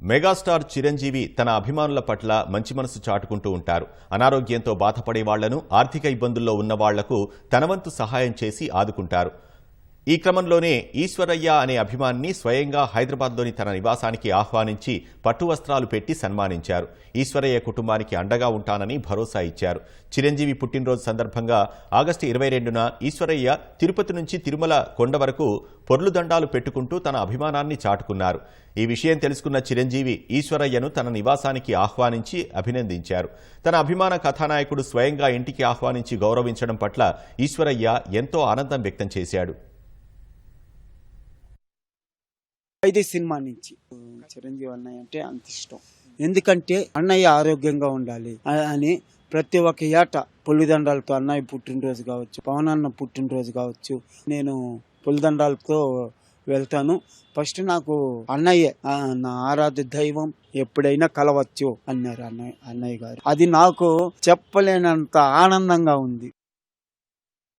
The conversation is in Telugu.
మెగాస్టార్ చిరంజీవి తన అభిమానుల పట్ల మంచి మనసు చాటుకుంటూ ఉంటారు. అనారోగ్యంతో బాధపడే వాళ్ళను ఆర్థిక ఇబ్బందుల్లో ఉన్న వాళ్ళకు సహాయం చేసి ఆదుకుంటారు. ఈ క్రమంలోనే ఈశ్వరయ్య అనే అభిమాన్ని స్వయంగా హైదరాబాద్లోని తన నివాసానికి ఆహ్వానించి పట్టు వస్త్రాలు పెట్టి సన్మానించారు. ఈశ్వరయ్య కుటుంబానికి అండగా ఉంటానని భరోసా ఇచ్చారు. చిరంజీవి పుట్టినరోజు సందర్భంగా ఆగస్టు ఇరవై రెండున ఈశ్వరయ్య తిరుపతి నుంచి తిరుమల కొండ వరకు పొర్లు దండాలు పెట్టుకుంటూ తన అభిమానాన్ని చాటుకున్నారు. ఈ విషయం తెలుసుకున్న చిరంజీవి ఈశ్వరయ్యను తన నివాసానికి ఆహ్వానించి అభినందించారు. తన అభిమాన కథానాయకుడు స్వయంగా ఇంటికి ఆహ్వానించి గౌరవించడం పట్ల ఈశ్వరయ్య ఎంతో ఆనందం వ్యక్తం చేశాడు. ఐదు సినిమా నుంచి. చిరంజీవి అన్నయ్య అంటే అంత ఇష్టం. ఎందుకంటే అన్నయ్య ఆరోగ్యంగా ఉండాలి. అని ప్రతి ఒక్క ఏట పులిదండాలతో అన్నయ్య పుట్టినరోజు కావచ్చు పవన్ అన్న పుట్టినరోజు కావచ్చు నేను పులిదండాలతో వెళ్తాను. ఫస్ట్ నాకు అన్నయ్య నా ఆరాధ్య దైవం ఎప్పుడైనా కలవచ్చు అన్నారు అన్నయ్య అన్నయ్య గారు. అది నాకు చెప్పలేనంత ఆనందంగా ఉంది.